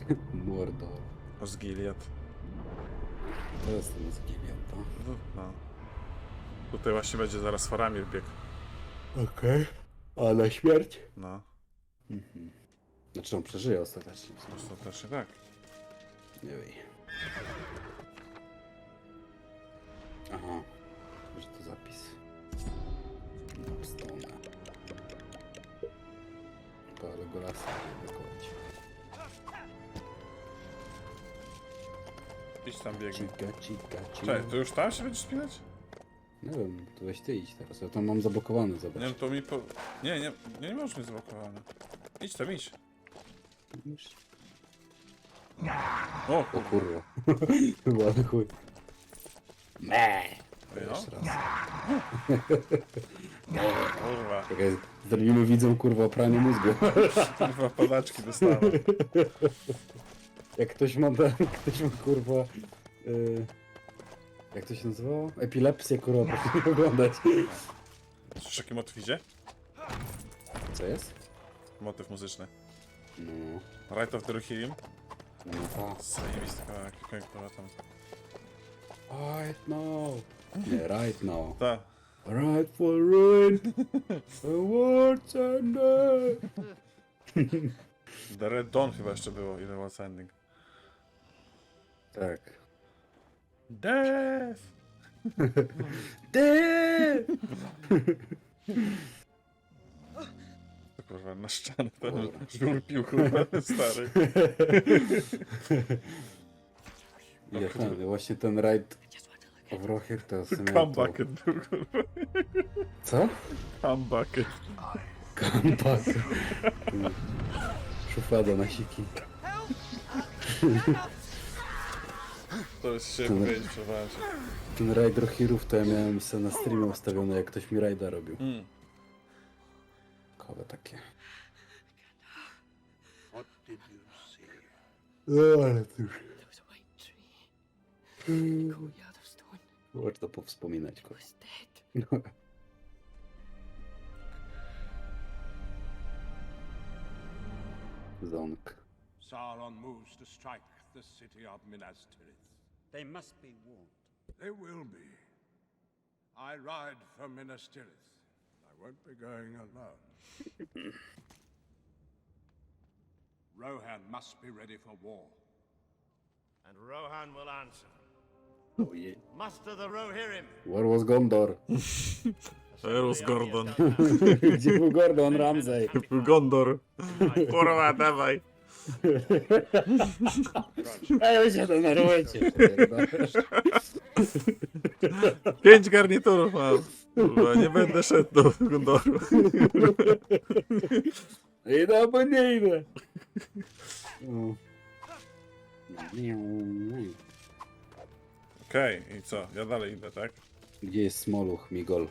Mordor. Z Gilead. To jest ten z Gilead, No, no. Tutaj właśnie będzie zaraz Faramir bieg. Okej. A na śmierć? No, Mhm. Znaczy on przeżyje ostatecznie. ostatecznie tak. Nie wiem. Aha. Że to zapis. Stone. To ale go Idź tam biegnie. Cika, cika, cika. Cześć, to już tam się będziesz spinać? Nie wiem, to weź ty idź teraz. Ja tam mam zablokowany, Nie zobacz. wiem, to mi po... Nie, nie, nie, nie możesz mieć zablokowane. Idź tam, idź. O, O kurwa. Chyba ale chuj. Me. Ej, no. Jeszcze raz. kurwa. Czekaj, zrobimy widzom kurwa pranie mózgu. Kurwa, padaczki dostałem. Jak ktoś ma, ktoś ma kurwa... Y, jak to się nazywało? Epilepsję kurwa, proszę nie oglądać. Słyszysz jaki motyw idzie? Co jest? Motyw muzyczny. No, Right of the Rohirrim. no tak. Zajebisty kawałek, kurwa tam. Right now. Nie, right now. Ta. Right for ruin. The world's ended. The Red Dawn chyba jeszcze było, ile was ending. Tak. Death! Ty! To kurwa, na ścianę ten żur pił, kurwa, stary. Ja ten, właśnie ten of Rohir to w sumie Come to... był, kurwa. Co? Come bucket. Kampak. Szuflada na siki. To jest się Dobra. powiedzieć, przepraszam. Ten raid Rohirów to ja miałem sobie na streamie ustawione, jak ktoś mi raida robił. Mm. Kowe takie. What did you see? No, ale to już... There was a white tree. The courtyard of stone Można powspominać was dead. Zonk. Sauron moves to strike the city of Minas Tirith. They must be warned. They will be. I ride for Minas Tirith. I won't be going alone. Rohan must be ready for war. And Rohan will answer. Oh yeah. Muster the Rohirrim. Where was Gondor? Eros Gordon. Gdzie był Gordon Ramsay? Gondor. Kurwa, dawaj. Ej, on się denerwujecie. Pięć garniturów mam. Kurwa, nie będę szedł do Gondoru. Idę, bo nie idę. O. Okej, i co? Ja dalej idę, tak? Gdzie jest Smoluch, Migol?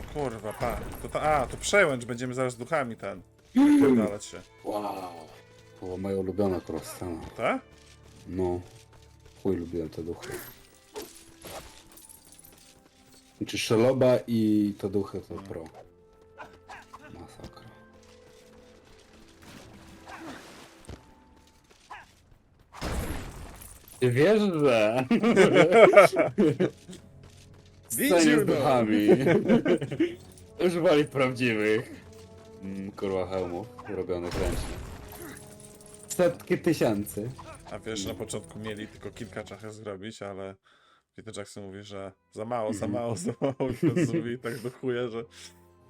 O kurwa, pa. To ta, a, to przełęcz, będziemy zaraz duchami ten. Pierdalać się. Wow. Była moja ulubiona kroscena. Tak? No. Chuj lubiłem te duchy. Znaczy Szeloba i te duchy to pro. Masakra. Ty wiesz, że... Scenie z duchami. Używali prawdziwych. Mm, kurwa hełmów robionych ręcznie. Setki tysięcy. A wiesz, że na początku mieli tylko kilka czachy zrobić, ale Peter Jackson mówi, że za mało, za mało, za mało. I to zrobili tak do chuja, że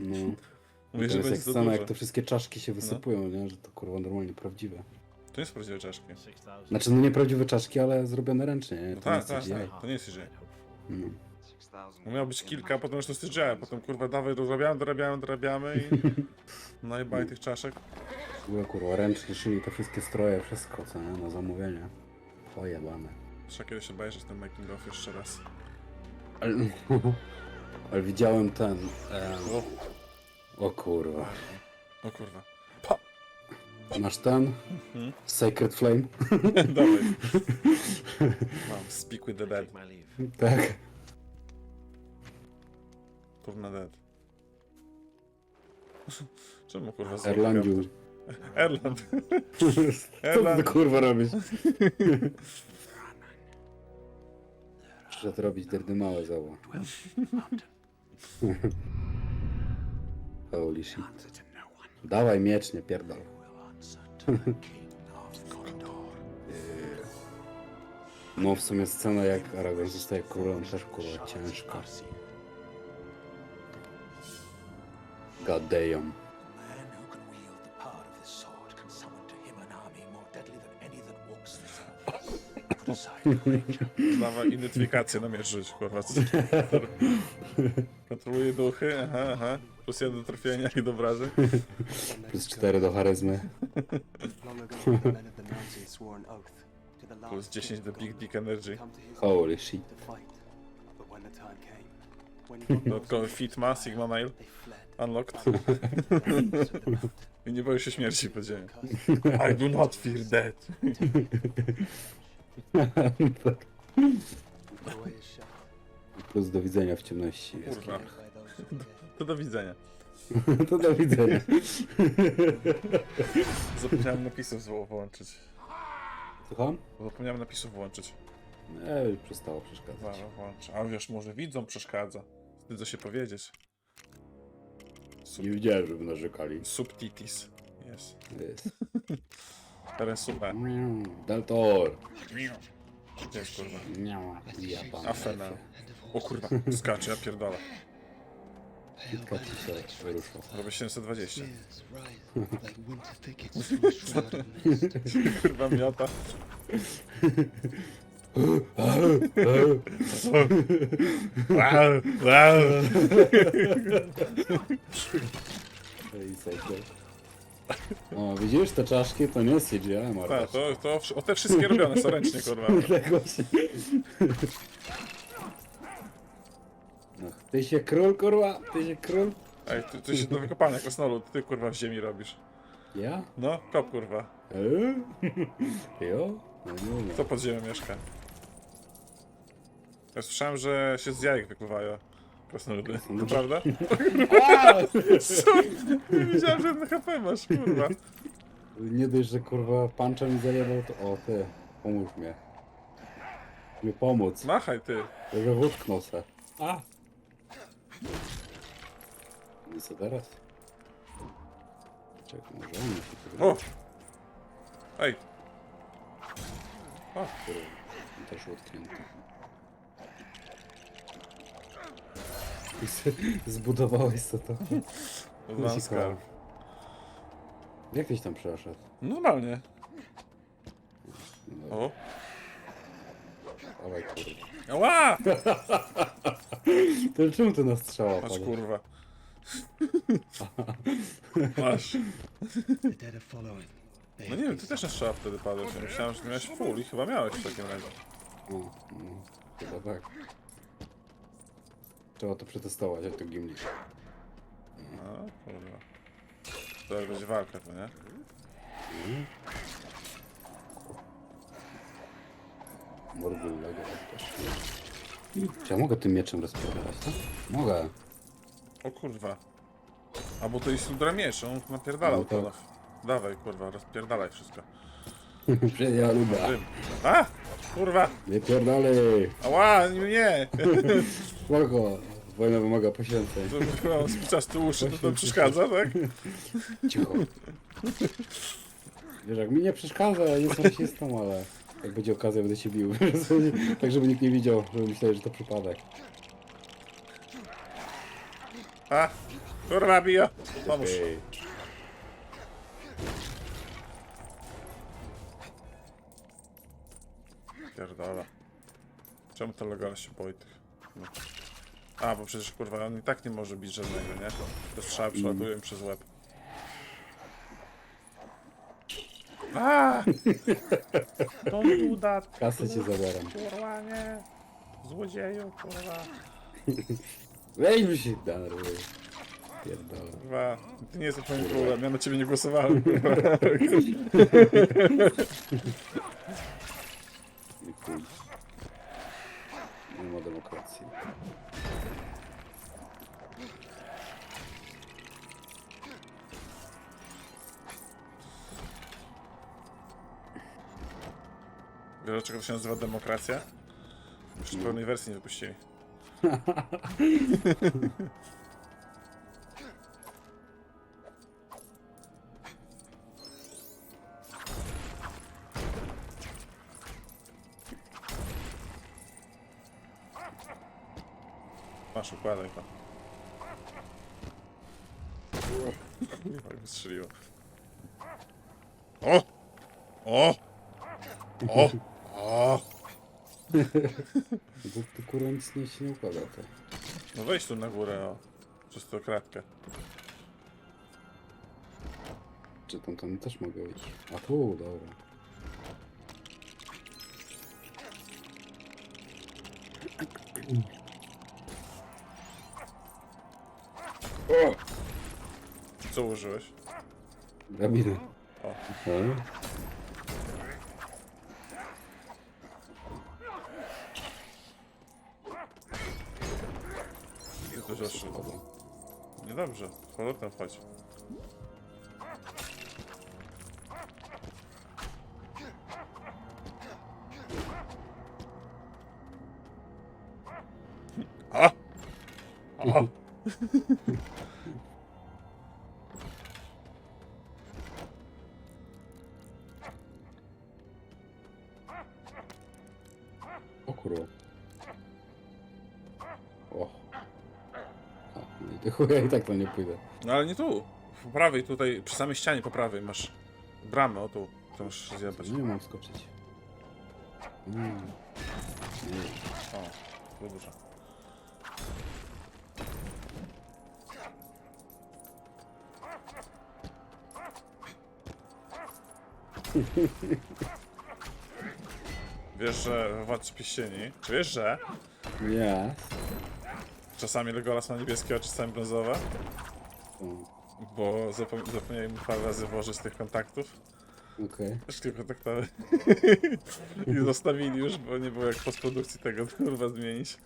No. mówi, To że jest jak będzie za scena, dużo. jak te wszystkie czaszki się wysypują, nie? Że to kurwa normalnie prawdziwe. To nie jest prawdziwe czaszki. Znaczy, no nie prawdziwe czaszki, ale zrobione ręcznie, nie? No To tak, nie tak, CGI. tak. To nie jest CGI. No. Bo miało być kilka, potem już to CGI, potem kurwa dawaj, dorabiamy, dorabiamy, dorabiamy i... No i baj tych czaszek. Kurwa, kurwa, ręcznie szyli te wszystkie stroje, wszystko, co nie? Na zamówienie. Pojebane. Trzeba kiedyś obejrzeć ten making of jeszcze raz. Ale, ale widziałem ten... E... O, kurwa. o kurwa. Masz ten? Mhm. Sacred Flame? Dawaj. Mam Speak with the Dead. Tak. Kurna Dead. Czemu kurwa z Erlandziu. Erland. Co ty kurwa robisz? Przyszedł robić derdy małe zało. Holy shit. Dawaj miecz, nie pierdol. No w sumie scena jak Aragorn zostaje królem też kurwa ciężka. Aside Granger. Dawaj identyfikację na miecz rzuć, kurwa. Co Kontroluje duchy, aha, aha. Plus jeden do trafienia i do obrażeń. Plus 4 do charyzmy. Long ago, the men of the mountain swore an oath to the last Plus 10 do Big Dick Energy. come to his Holy shit. to fight. But when the time came, when God was Dodatkowy Fitma, Sigma Mail, they fled. Unlocked. I nie boję się śmierci, powiedziałem. Cursed I do not fear death. shut. Plus do widzenia w ciemności. Kurwa. To do widzenia. To do widzenia. Zapomniałem napisów zło- włączyć. Słucham? Zapomniałem napisów włączyć. Nie, już przestało przeszkadzać. Włączę. A wiesz, może widzom przeszkadza. Wstydzę się powiedzieć. Sub, Nie widziałem, żeby narzekali. subtitis. Jest. Jest. Teraz super. Gdzie jest kurwa? Ja pan. Afena. O kurwa, skacze, ja pierdolę. Robię 720. Tears rise like winter thickets from a shroud of mist. Kurwa miota. O, widzisz, te czaszki to nie jest CGI, Marta. Tak, to, to wsz- o te wszystkie robione są ręcznie, kurwa. Tak. No, ty się król, kurwa, ty się król. Ej, ty, ty się do wykopania krasnolu, ty kurwa w ziemi robisz. Ja? No, kop kurwa. Eee? Jo? No nie wiem. Kto pod ziemią mieszka? Ja słyszałem, że się z jajek wypływają krasnoludy. To prawda? Co? Nie wiedziałem, że na HP masz, kurwa. Nie dość, że kurwa pancza mi zajebał, to o ty, pomóż mnie. Mi pomóc. Machaj ty. Żeby utknął se. A! I co teraz? Czekaj, może on się O! Ej, O, kurwa. On też utknięty. I se- Zbudowałeś co to? Laskar. Jak tyś tam przeszedł? Normalnie. No, O! dawaj kurwa. Ała! To czemu ty na strzała Masz padasz? kurwa. Masz. The dead are following. They No nie wiem, ty też na strzała wtedy padłeś. Ja myślałem, że miałeś full i chyba miałeś w takim razie. O, no, chyba tak. Trzeba to przetestować, jak to gimli. No, kurwa. To jak będzie walka, to nie? Też. Czy ja mogę tym mieczem rozpierdalać, tak? Mogę. O kurwa. A bo to jest Udra miecz, on napierdalał No to. tak. Dawaj kurwa, rozpierdalaj wszystko. Ja lubię. Rym. A! Kurwa! Wypierdalej! Ała, nie, nie! Spoko. Wojna wymaga poświęceń. Chyba spiczasz tu uszy, to to przeszkadza, tak? Cicho. Wiesz, jak mi nie przeszkadza, ja nie jestem rasistą, ale jak będzie okazja, będę się bił. tak, żeby nikt nie widział, żeby myśleli, że to przypadek. A! Kurwa, bija! Pomóż. Ej. Pierdala. Czemu to Legolas się boi tych? No. A, bo przecież kurwa, on i tak nie może bić żadnego, nie? Te strzały przelatują im przez łeb. A! Don't do that, Kasę cię zabieram. kurwa, nie! Złodzieju, kurwa. Weź mi się denerwuj. Pierdolę. Kurwa, ty nie jesteś moim królem, ja na ciebie nie głosowałem, kurwa. edukacji. Wiesz, dlaczego to się nazywa demokracja? Jeszcze pełnej wersji nie wypuścili. Masz, układaj to. Tak wystrzeliło. O! O! O! O! Bo tu kurwa nic nie się nie układa to. No wejdź tu na górę, o. Przez tą kratkę. Czy tam tam też mogę iść? A tu, dobra. Użyłeś? Drabinę. O. Zawsze. Niedobrze. Z powrotem wchodź. No i tak tam nie pójdę. No ale nie tu. Po prawej, tutaj, przy samej ścianie po prawej masz bramę, o tu. To musisz zjebać. Nie mam skoczyć. Mm. O, dużo. Wiesz, że Władcy Pieścieni, czy wiesz, że Nie. Czasami Legolas ma niebieskie oczy, czasami brązowe? Bo zapom zapomnieli mu parę razy włożyć tych kontaktów. Okej. Szkieł kontaktowy. I zostawili już, bo nie było jak w postprodukcji tego kurwa zmienić.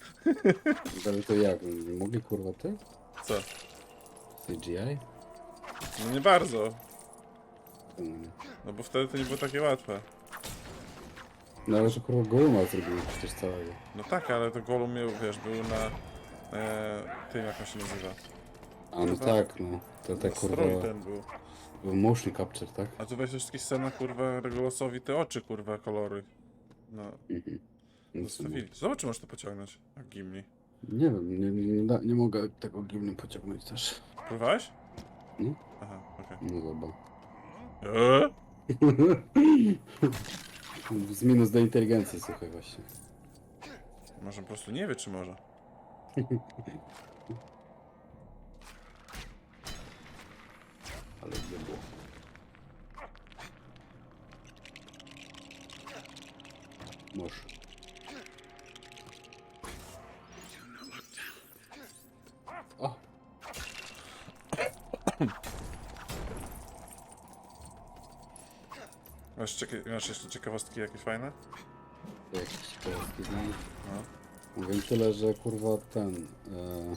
Ale to jak? Nie mogli kurwa ty? Co? CGI? No nie bardzo. Mm. No bo wtedy to nie było takie łatwe. No ale że kurwa Goluma zrobili przecież całego. No tak, ale to Golum miał, wiesz, był na e, tym, jak on się nazywa. A no Kurwa. tak, no. To tak kurwa... Strój ten był. Był motion capture, tak? A tu weź wszystkie sceny, kurwa, Regulosowi te oczy, kurwa, kolory. No, Mhm. No, zostawili. Zobacz, czy możesz to pociągnąć, jak Gimli. Nie wiem, nie, nie, nie, da, nie mogę tego gimny pociągnąć też. Próbowałeś? No. Aha, okej. No zobacz. Eee? Z minus do inteligencji, słuchaj właśnie. Może po prostu nie wie, czy może. Ale gdzie było? Może. O! Masz, cieka- masz jeszcze ciekawostki jakieś fajne? Jakieś ciekawostki znam. No. Wiem tyle, że kurwa ten... E,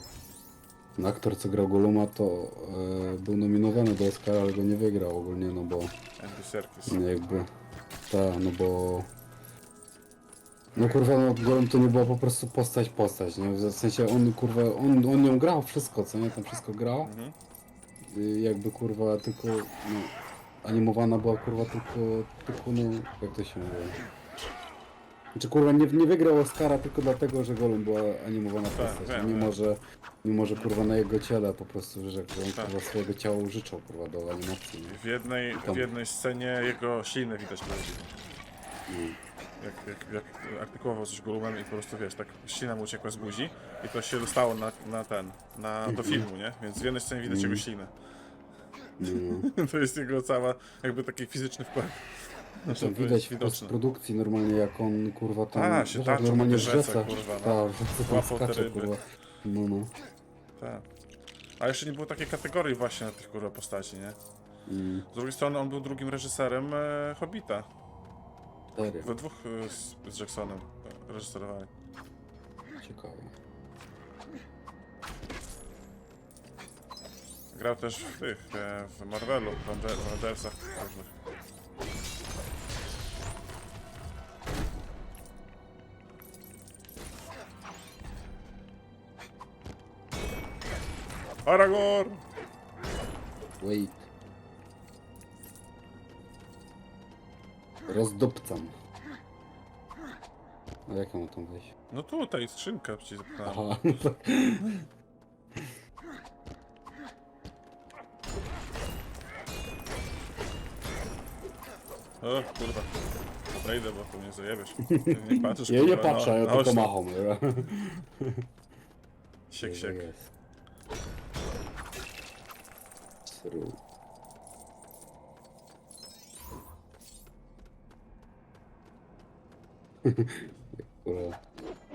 ten aktor, co grał Goluma, to e, był nominowany do Oscara, ale go nie wygrał ogólnie, no bo... Andy Serkis. No jakby. Tak, no bo. No kurwa, no Golem to nie była po prostu postać, postać, nie? W sensie on kurwa, on, on nią grał wszystko, co nie? Tam wszystko grał. Mhm. Jakby kurwa tylko, no, animowana była kurwa tylko, tylko no, jak to się mówi? Znaczy kurwa nie, nie wygrał Oscara tylko dlatego, że Golem była animowana postać, wiem, mimo wiem. że, mimo że kurwa na jego ciele po prostu, że on Tak. kurwa swojego ciała użyczał kurwa do animacji, nie? W jednej, w jednej scenie jego ślinę widać bardziej. Mm. Jak, jak, jak artykułował coś golumem i po prostu wiesz, tak ślina mu uciekła z buzi i to się dostało na, na ten, na, do filmu, nie? Więc w jednej scenie widać jego ślinę. No. To jest jego cała, jakby taki fizyczny wkład. Znaczy, to widać w widoczne. produkcji normalnie jak on kurwa tam A, się tarczą jak normalnie w rzece, rzece, kurwa, no. tak, w rzece tam Łapał te skacze ryby. kurwa. No no. Tak. A jeszcze nie było takiej kategorii właśnie na tych kurwa postaci, nie? Mm, Z drugiej strony on był drugim reżyserem e, Hobbita. serio, We dwóch e, z, z Jacksonem e, reżyserowali. ciekawe. Grał też w tych, e, w Marvelu, w Avengersach różnych. Aragorn! Wait. Rozdupcam. A jak ja mam tam wejść? No tutaj, skrzynka ci zapytałem. Aha, no. O kurwa. Idę, bo tu nie zajebiesz. Nie patrzysz, Ja nie kurwa, patrzę, ja no, tylko tu. macham. Siek, siek. jest. Sru. Kurwa.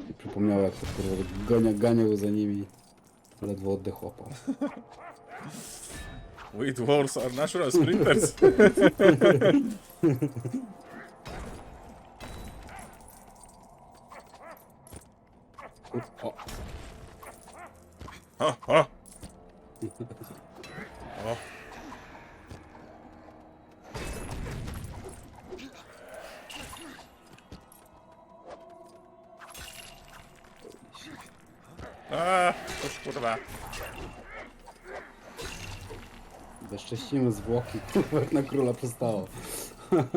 Mi Przypomniało jak to kurwa gonia, ganiał za nimi. Ledwo oddech łapał. We dwarves are natural sprinters. O, O, o! A, toż kurwa. Bezcześcimy zwłoki, kurwa jak na króla przestało.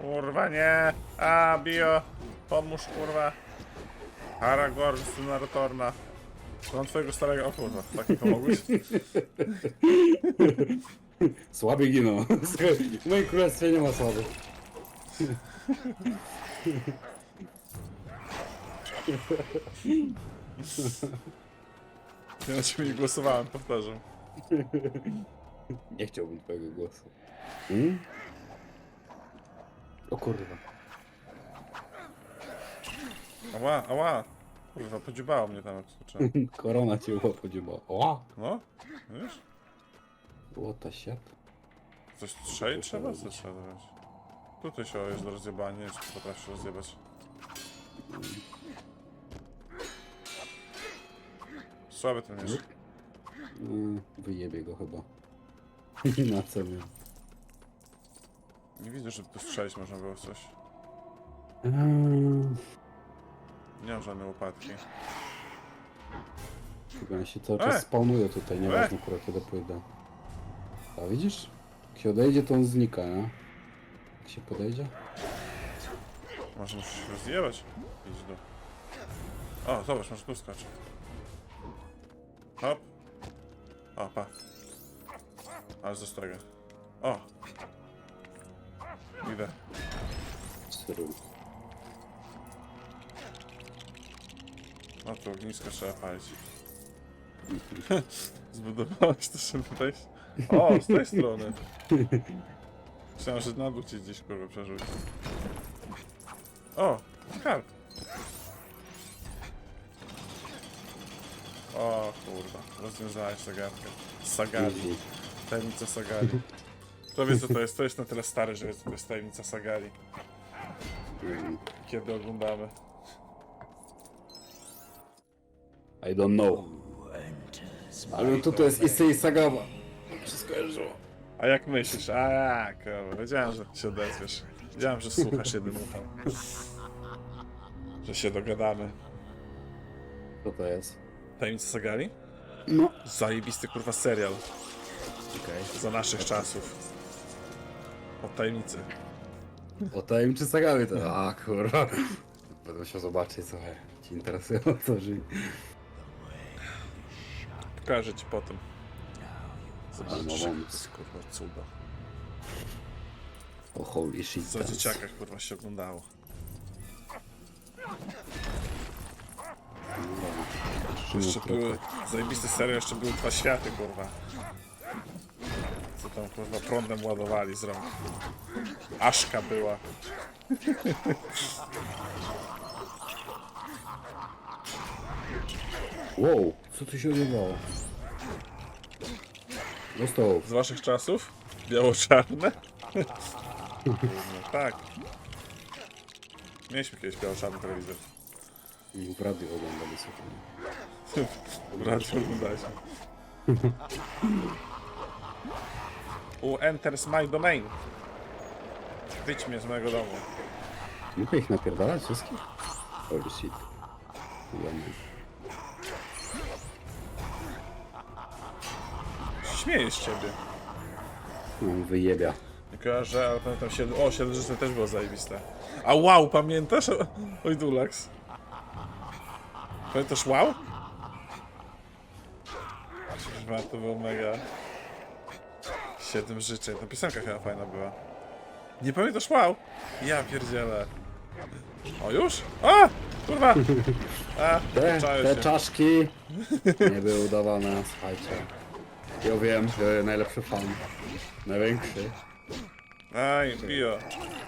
Kurwa nie! A, bio! Pomóż kurwa! Aragorn, syn Aratorna. Mam twojego starego... O kurwa, tak mi pomogłeś? Słaby giną. W moim królestwie nie ma słabych. Ja na ciebie nie głosowałem, powtarzam. Nie chciałbym twojego głosu. Hmm? O kurwa. Ała, ała! Kurwa, podziubało mnie tam jak skoczyłem. Korona cię podziubała. O! No? Wiesz? What the shit? Coś strzeli trzeba? Co trzeba zrobić? Tutaj się jest do rozjebania, nie wiem czy potrafisz rozjebać. Słaby ten jest. Mm, wyjebie go chyba. Na co mnie? Nie widzę, żeby tu strzelić można było w coś. Eee, Nie mam żadnej łopatki. Chyba ja się cały E! czas spawnuje tutaj, nieważne kurwa kiedy pójdę. A widzisz? Jak się odejdzie to on znika, nie? Jak się podejdzie? Może musisz się rozjebać? Idź do... O, zobacz, może tu skacz. Hop. O, pa. Ale zostawię. O! Idę. Sru. No to ognisko trzeba palić. Zbudowałeś to, żeby wejść? O, z tej strony. Myślałem, że na dół cię gdzieś kurwa przerzuci. O, kart. O kurwa, rozwiązałeś zagadkę. Sagali. Tajemnica Sagali. To wie co to jest, to jest na tyle stary, że co to jest tajemnica Sagali. Mm, Kiedy oglądamy. I don't know. Ale no tutaj jest Issei Sagawa. Wszystko jeżdżło. A jak myślisz? A kurwa, Wiedziałem, że się odezwiesz. Wiedziałem, że słuchasz jednym uchem. Że się dogadamy. Co to jest? Tajemnica Sagali? No. Zajebisty kurwa serial. Okej. Za naszych czasów. O tajemnicy. O tajemniczy Sagawy to... A kurwa. Będę musiał zobaczyć co ci interesuje o co żyje. Pokażę ci potem. Zobaczysz. Mam- To jest kurwa cuda. O holy shit. Za teraz. dzieciakach kurwa się oglądało. Jeszcze Jeszcze były, zajebisty serial, jeszcze były dwa światy, kurwa. Co tam, kurwa, prądem ładowali z rąk. Aszka była. Wow, co tu się odbywało? Dostał. Z waszych czasów? Biało-czarne? Tak. Mieliśmy kiedyś biało-czarny telewizor. W radiu oglądali sobie. W radiu oglądaliśmy. U enters my domain. Wyjdź mnie z mojego domu. Mogę ich napierdalać wszystkich? Holy shit. Śmieję z ciebie. No, wyjebia. Nie kojarzę, ale pamiętam się. O, Siedlżyce też było zajebiste. A wow, pamiętasz? Oj, Dulax. Pamiętasz wow? Chyba to było mega. Siedem życzeń. Ta piosenka chyba fajna była. Nie pamiętasz wow? Ja pierdzielę. O, już? A! Kurwa! A, Te, te czaszki nie były udawane, słuchajcie. Ja wiem, że najlepszy fan. Największy. Aj, bio.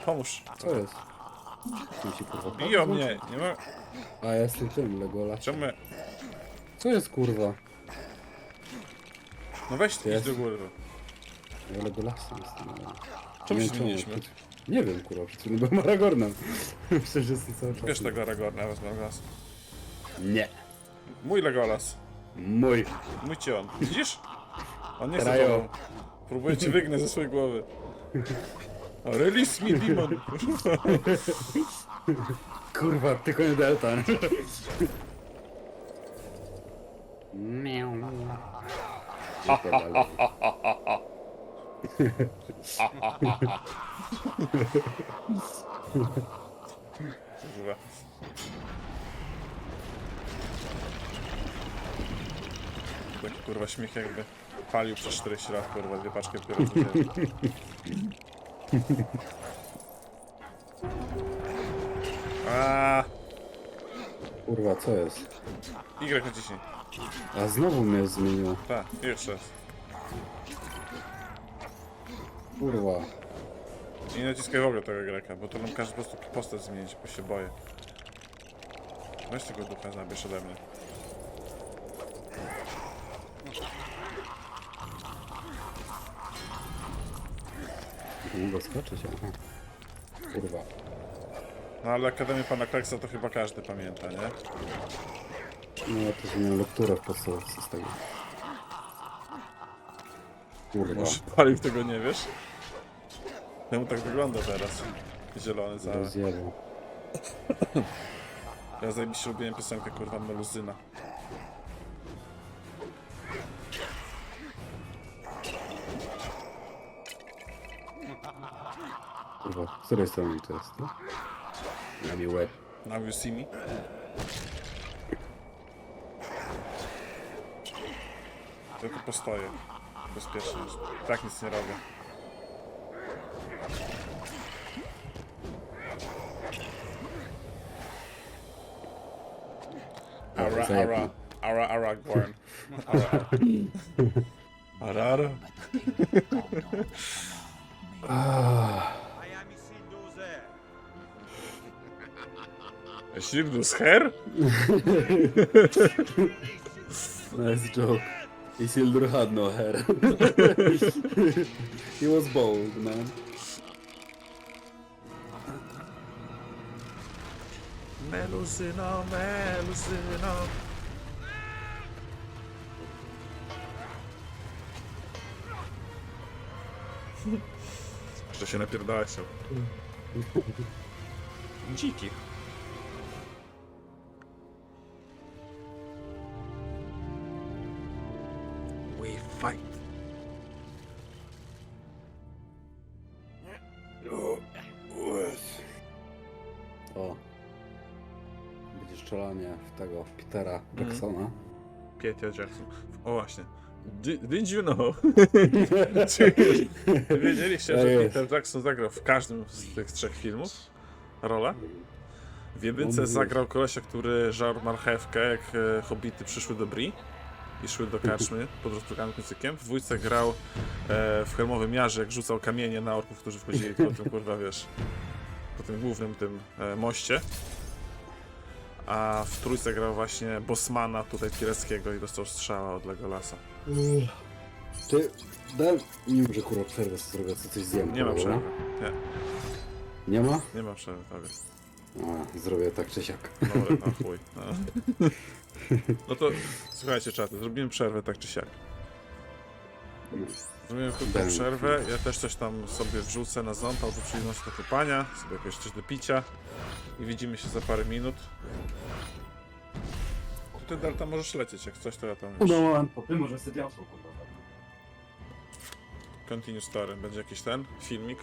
Pomóż. Co jest? Chcę ci kurwa pomóc? mnie. Nie ma... A ja jestem tym, Legolas. Czemu... ja- Co jest kurwa? No weź ty idź Jest. do góry. Ja Legolasem jestem. ale- Czemu Nie się wiem, zmieniliśmy? Nie wiem kurwa, przed chwilą byłem Aragornem. Myślę, że jestem cały czas. Bierz tego Aragorna, wezmę Legolas. Nie. Mój Legolas. Mój. Mój ci on. Widzisz? On nie chce tobą. Próbuję cię wygnać ze swojej głowy. O, release me, demon. Kurwa, tylko nie delta. Miau. Kurwa. Taki kurwa śmiech jakby palił przez 40 lat, kurwa, dwie paczki dopiero wziąłem. A, Kurwa, co jest? Y naciśnij. A znowu mnie zmieniło. Tak, jeszcze raz. Kurwa. I nie naciskaj w ogóle tego greka, bo to nam każe po prostu postać zmienić, bo się boję. Weź tego ducha, zabierz ode mnie. Nie mogę skoczyć, aha. Kurwa. No ale Akademię Pana Kleksa to chyba każdy pamięta, nie? No ja też miałem lekturę w z tego. Kurwa. Może paliw tego nie wiesz? Czemu tak wygląda teraz? Zielony cały. Rozjebał. Ja zajebiście lubiłem piosenkę kurwa Meluzyna. Kurwa, z której strony to jest? No? Na mi łeb. Now you see me? Tylko postoję. Bezpiecznie. Tak nic nie robię. Ara, ara, ara, ara, Gorn. Ara, ara. ara. I am Sirius Her? Nice joke. Isildur had no hair. he was bald, man. Meluzyno, meluzyno. Że się napierdałeś się. Dziki. Fight. O. Będzie strzelanie w tego Petera Jacksona. Peter Jackson. O właśnie. Di- Did you know? Czy wiedzieliście, że. Peter Jackson zagrał w każdym z tych trzech filmów rolę? W jedynce zagrał kolesia, który żarł marchewkę, jak e, hobbity przyszły do Bri i szły do karczmy pod rozprykanym kocykiem. W dwójce grał e, w Helmowym Jarze, jak rzucał kamienie na orków, którzy wchodzili po tym, kurwa, wiesz, po tym głównym tym e, moście. A w trójce grał właśnie Bosmana tutaj Pireckiego i dostał strzała od Legolasa. Ty, daj mi może kurwa przerwę, co zrobię, co coś zjem. Nie ma kurwa, przerwy. Nie, Nie ma? nie ma przerwy, tobie. A, zrobię tak czy siak. Dobra, na chuj. No. no to słuchajcie, czaty, zrobimy przerwę tak czy siak. Zrobimy krótką przerwę, ja też coś tam sobie wrzucę na ząb albo przyjemność do kopania, sobie jakieś coś do picia i widzimy się za parę minut. ty Delta możesz lecieć, jak coś to ja tam już. No moment, po tym może sobie diabło kurwa. Continue story. Będzie jakiś ten filmik.